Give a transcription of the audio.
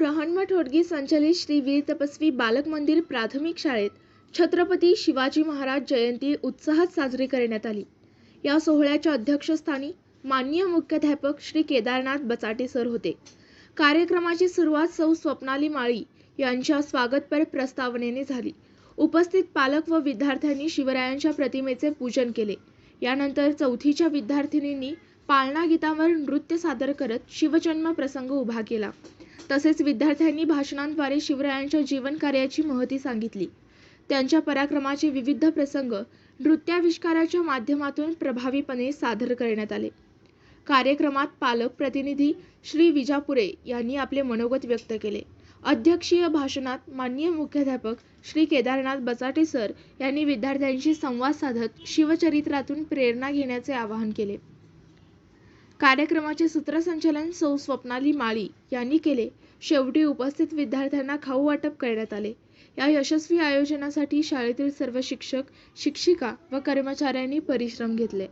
ब्रह्मण्य ठोडगी संचलित श्री वीर तपस्वी बालक मंदिर प्राथमिक शाळेत छत्रपती शिवाजी महाराज जयंती उत्साहात साजरी करण्यात आली. या सोहळ्याच्या अध्यक्षस्थानी माननीय मुख्याध्यापक श्री केदारनाथ बचाटे सर होते. कार्यक्रमाची सुरुवात सौ स्वप्नाली माळी यांच्या स्वागतपर प्रस्तावनेने झाली. उपस्थित पालक व विद्यार्थ्यांनी शिवरायांच्या प्रतिमेचे पूजन केले. यानंतर चौथीच्या विद्यार्थिनींनी पाळणा गीतावर नृत्य सादर करत शिवजन्म प्रसंग उभा केला. तसेच विद्यार्थ्यांनी भाषणांद्वारे शिवरायांच्या जीवनकार्याची महती सांगितली. त्यांच्या पराक्रमाचे विविध प्रसंग नृत्याविष्काराच्या माध्यमातून प्रभावीपणे सादर करण्यात आले. कार्यक्रमात पालक प्रतिनिधी श्री विजापुरे यांनी आपले मनोगत व्यक्त केले. अध्यक्षीय भाषणात माननीय मुख्याध्यापक श्री केदारनाथ बचाटे सर यांनी विद्यार्थ्यांशी संवाद साधत शिवचरित्रातून प्रेरणा घेण्याचे आवाहन केले. कार्यक्रमाचे सूत्रसंचालन सौ स्वप्नाली माळी यांनी केले. शेवटी उपस्थित विद्यार्थ्यांना खाऊ वाटप करण्यात आले. या यशस्वी आयोजनासाठी शाळेतील सर्व शिक्षक शिक्षिका व कर्मचाऱ्यांनी परिश्रम घेतले.